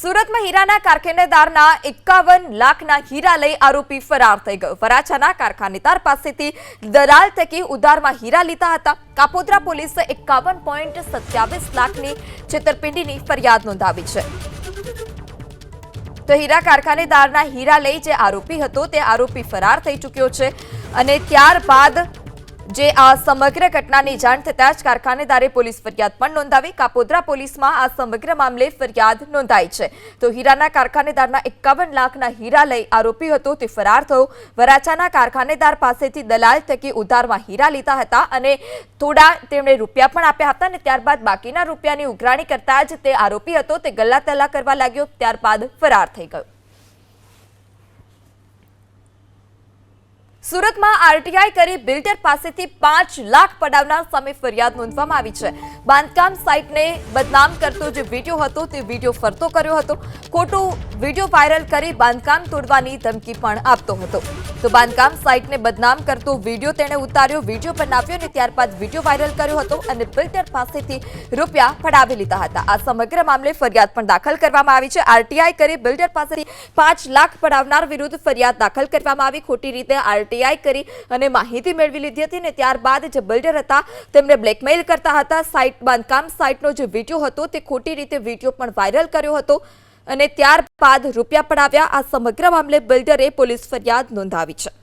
સુરતમાં હીરાના કારખાનેદારના એકાવન લાખના હીરા લઈ આરોપી ફરાર થઈ ગયો. વરાછાના કારખાનેદાર પાસેથી દલાલ થકી ઉધારમાં હીરા લીધા હતા. કાપોદ્રા પોલીસે એકાવન પોઈન્ટ સત્યાવીસ લાખની છેતરપિંડીની ફરિયાદ નોંધાવી છે. તો હીરા કારખાનેદારના હીરા લઈ જે આરોપી હતો તે આરોપી ફરાર થઈ ચૂક્યો છે અને ત્યારબાદ જે આ સમગ્ર ઘટનાની જાણ થતાં જ કારખાનેદારે પોલીસ ફરિયાદ પણ નોંધાવી. કાપોદ્રા પોલીસમાં આ સમગ્ર મામલે ફરિયાદ નોંધાઈ છે. તો હીરાના કારખાનેદારના એકાવન લાખના હીરા લઈ આરોપી હતો. તે ફરાર થયો. વરાછાના કારખાનેદાર પાસેથી દલાલ થકી ઉધારમાં હીરા લીધા હતા અને થોડા તેમણે રૂપિયા પણ આપ્યા હતા અને ત્યારબાદ બાકીના રૂપિયાની ઉઘરાણી કરતા જ તે આરોપી હતો. તે ગલ્લા કરવા લાગ્યો. ત્યારબાદ ફરાર થઈ ગયો. સુરતમાં આરટીઆઈ કરી બિલ્ડર પાસેથી પાંચ લાખ પડાવનાર સામે ફરિયાદ નોંધવામાં આવી છે. બાંધકામ સાઇટને બદનામ કરતો જે વીડિયો હતો તે વીડિયો ફરતો કર્યો હતો. ખોટું વીડિયો વાયરલ કરી બાંધકામ તોડવાની ધમકી પણ આપતો હતો. તો બાંધકામ સાઇટને બદનામ કરતો વીડિયો તેણે ઉતાર્યો, વીડિયો બનાવ્યો અને ત્યારબાદ વીડિયો વાયરલ કર્યો હતો અને બિલ્ડર પાસેથી રૂપિયા પડાવી લીધા હતા. આ સમગ્ર મામલે ફરિયાદ પણ દાખલ કરવામાં આવી છે. આરટીઆઈ કરી બિલ્ડર પાસેથી પાંચ લાખ પડાવનાર વિરુદ્ધ ફરિયાદ દાખલ કરવામાં આવી. ખોટી રીતે આરટીઆઈ કરી અને માહિતી મેળવી લીધી હતી અને ત્યારબાદ જે બિલ્ડર હતા તેમને બ્લેકમેઇલ કરતા હતા. સાઇટ બાંધકામ સાઇટનો જે વીડિયો હતો તે ખોટી રીતે વીડિયો પણ વાયરલ કર્યો હતો અને ત્યારબાદ રૂપિયા પડાવ્યા. આ સમગ્ર મામલે બિલ્ડરે પોલીસ ફરિયાદ નોંધાવી છે.